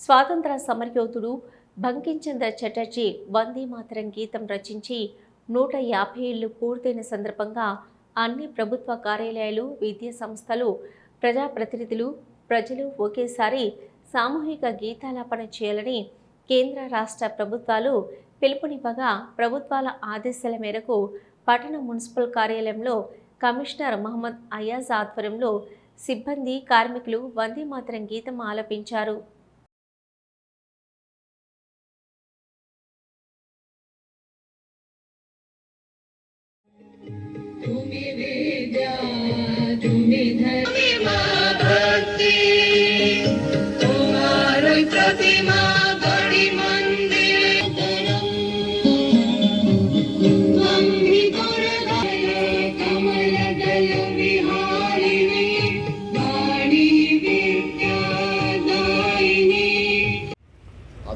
స్వాతంత్ర సమరయోధుడు బంకించంద్ర చటర్జీ వందే మాతరం గీతం రచించి నూట యాభై ఏళ్ళు పూర్తయిన సందర్భంగా అన్ని ప్రభుత్వ కార్యాలయాలు విద్యా సంస్థలు ప్రజాప్రతినిధులు ప్రజలు ఒకేసారి సామూహిక గీతాలాపన చేయాలని కేంద్ర రాష్ట్ర ప్రభుత్వాలు పిలుపునివ్వగా ప్రభుత్వాల ఆదేశాల మేరకు పట్టణ మున్సిపల్ కార్యాలయంలో కమిషనర్ మహమ్మద్ అయాజ్ ఆధ్వర్యంలో సిబ్బంది కార్మికులు వందే మాతరం గీతం ఆలపించారు.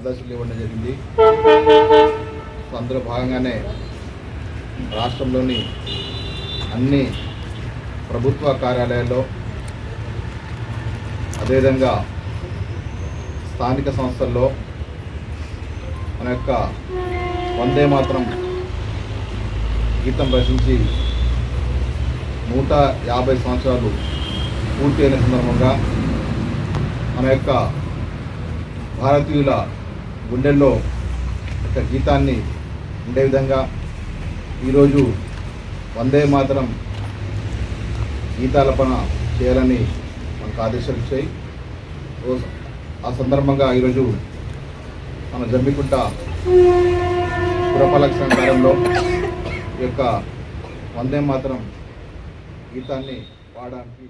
ఆదేశాలు ఇవ్వడం జరిగింది. అందులో భాగంగానే రాష్ట్రంలోని అన్ని ప్రభుత్వ కార్యాలయాల్లో అదేవిధంగా స్థానిక సంస్థల్లో మన యొక్క వందే మాత్రం గీతం రచించి నూట యాభై సంవత్సరాలు పూర్తి అయిన సందర్భంగా మన యొక్క భారతీయుల గుండెల్లో ఒక గీతాన్ని ఉండే విధంగా ఈరోజు వందే మాత్రం గీతాలపన చేయాలని మనకు ఆదేశాలు ఇచ్చాయి. ఆ సందర్భంగా ఈరోజు మన జమ్మికుంట పురపాలక సంఘారంలో ఈ యొక్క వందే మాత్రం గీతాన్ని పాడడానికి